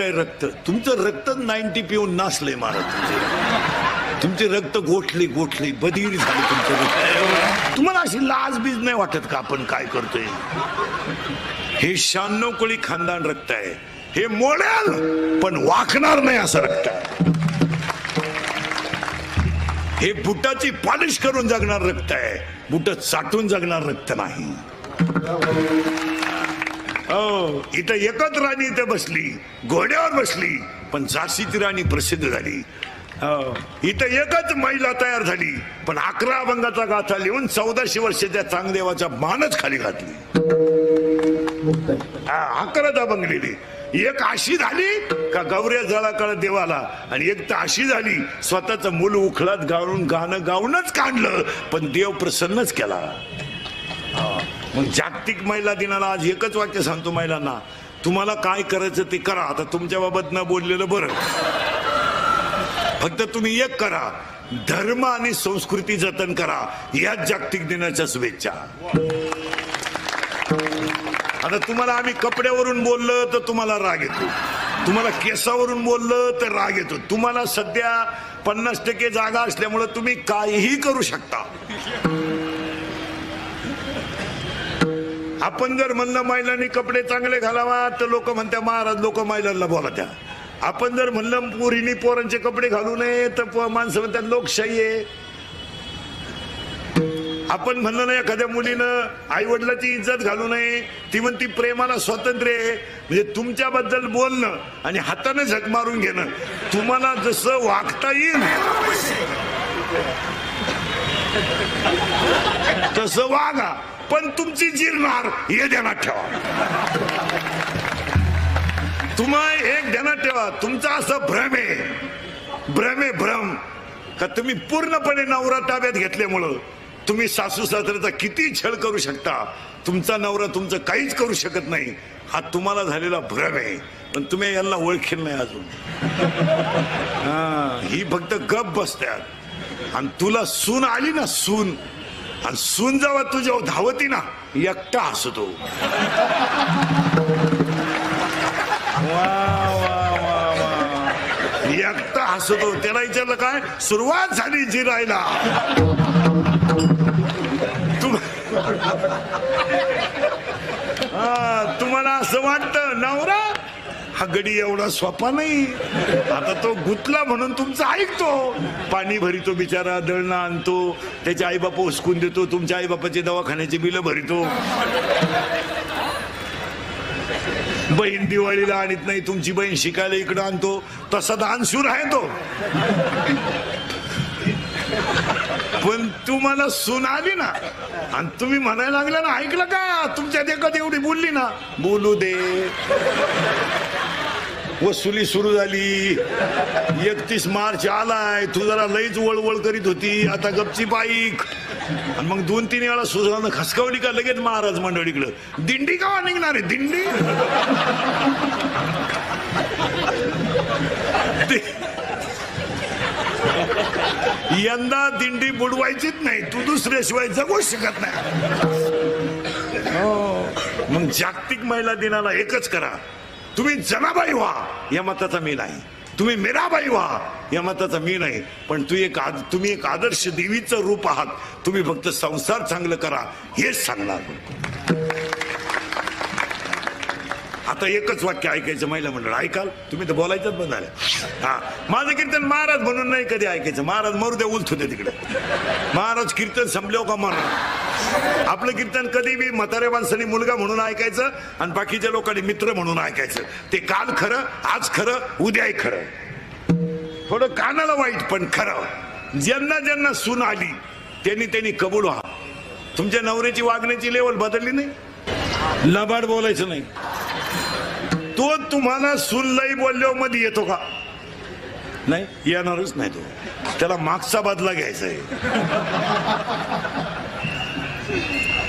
आहे रक्त. तुमचं रक्त नाईन्टी पिऊन नासलंय महाराज तुमचे. तुमचे रक्त गोठले गोठले बधीर झाले तुमचं रक्त. तुम्हाला अशी लाज बीज नाही वाटत का आपण काय करतोय? हे शहाण्णव कोळी खानदान रक्त आहे. हे मोडेल पण वाकणार नाही असं रक्त. आहे हे बुटाची पॉलिश करून जगणार रक्त आहे. बुट चाटून जगणार रक्त नाही. हो इथं एकच राणी इथं बसली घोड्यावर बसली पण झाशीची राणी प्रसिद्ध झाली. हो, इथं एकच महिला तयार झाली पण अकरा अभंगाचा गाथा लिहून चौदाशे वर्षाच्या चांगदेवाच्या मानच खाली घातली. हा, अकराच अभंग लिहिली. एक अशी झाली का गौऱ्या जळा कळ देवाला? आणि एक तर अशी झाली स्वतःच मूल उखळात गाळून गाणं गाऊनच काढलं पण देव प्रसन्नच केला. मग जागतिक महिला दिनाला आज एकच वाक्य सांगतो महिलांना तुम्हाला काय करायचं ते करा. आता तुमच्या बाबत न बोललेलं बरं. फक्त तुम्ही एक करा. धर्म आणि संस्कृती जतन करा. याच जागतिक दिनाच्या शुभेच्छा. आता तुम्हाला आम्ही कपड्यावरून बोललं तर तुम्हाला राग येतो. तुम्हाला केसावरून बोललं तर राग येतो. तुम्हाला सध्या पन्नास टक्के जागा असल्यामुळं तुम्ही काहीही करू शकता. आपण जर म्हणलं महिलांनी कपडे चांगले घालावा तर लोक म्हणत्या महाराज लोक महिलांना बोला त्या आपण जर म्हणलं पोरीनी पोरांचे कपडे घालू नये तर माणसं म्हणतात लोकशाही आहे. आपण म्हणलं ना एखाद्या मुलीनं आई वडिलाची इज्जत घालू नये ती म्हणती प्रेमाला स्वातंत्र्य आहे. म्हणजे तुमच्याबद्दल बोलणं आणि हाताने झक मारून घेणं तुम्हाला जसं वागता येईल तसं वागा. पण तुमची जिरणार हे ध्यानात ठेवा. तुम्हा एक ध्यानात ठेवा तुमचा असं भ्रम आहे. भ्रम आहे भ्रम. का तुम्ही पूर्णपणे नवरा ताब्यात घेतल्यामुळं तुम्ही सासू सासऱ्याचा किती छळ करू शकता? तुमचा नवरा तुमचं काहीच करू शकत नाही. हा तुम्हाला झालेला भ्रम आहे. पण तुम्ही यांना ओळखेल नाही अजून. हा ही फक्त गप बसत्यात. आणि तुला सून आली ना सून आणि सून जेव्हा तुझ्या धावती ना एकटा हसतो. वा एकटा हसतो. त्याला विचारलं काय? सुरुवात झाली जिरायला. तुम्हाला असं वाटतं? नवरा? हा गडी एवढा सोपा नाही. आता तो गुतला म्हणून तुमचं ऐकतो. पाणी भरितो बिचारा दळणं आणतो त्याचे आईबाप उसकून देतो तुमच्या आईबापाचे दवाखान्याचे बिलं भरितो. बहीण दिवाळीला आणत नाही तुमची बहीण शिकायला इकडं आणतो. तसा दानशूर आहे तो. पण तुम्हाला सून आली ना आणि तुम्ही म्हणायला लागला ना ऐकलं का? तुमच्या देखत एवढी बोलली ना बोलू दे. वसुली सुरू झाली. एकतीस मार्च आलाय. तू जरा लईच वळवळ करीत होती. आता गपची बाईक आणि मग दोन तीन वेळा सुजानं खसकावली का लगेच महाराज मंडळीकडं? दिंडी का निघणार आहे? दिंडी? ते- यंदा दिंडी बुडवायचीच नाही. तू दुसऱ्याशिवाय जगू शकत नाही. हो. मग जागतिक महिला दिनाला एकच करा. तुम्ही जनाबाई व्हा या मताचा मी नाही. तुम्ही मीराबाई व्हा या मताचा मी नाही. पण तू एक आद- तुम्ही एक आदर्श देवीचं रूप आहात. तुम्ही फक्त संसार चांगलं करा हेच सांगणार. आता एकच वाक्य ऐकायचं महिला मंडळ ऐकाल? तुम्ही तर बोलायचंच बंद झालं. हा. माझं कीर्तन महाराज म्हणून नाही कधी ऐकायचं. महाराज मरू द्या उलथू दे तिकडे. महाराज कीर्तन संपल्यावर का म्हणून आपलं कीर्तन कधी बी म्हातारे माणसाने मुलगा म्हणून ऐकायचं आणि बाकीच्या लोकांनी मित्र म्हणून ऐकायचं. ते काल खरं आज खरं उद्याही खरं. थोडं कानाला वाईट पण खरं. ज्यांना ज्यांना सून आली त्यांनी त्यांनी कबूल व्हा. तुमच्या नवऱ्याची वागण्याची लेवल बदलली नाही. लबाड बोलायचं नाही. तो तुम्हाला सुनलई बोलल्यावर मध्ये येतो का? नाही येणारच नाही तो. त्याला मागचा बदला घ्यायचा आहे. Thank you.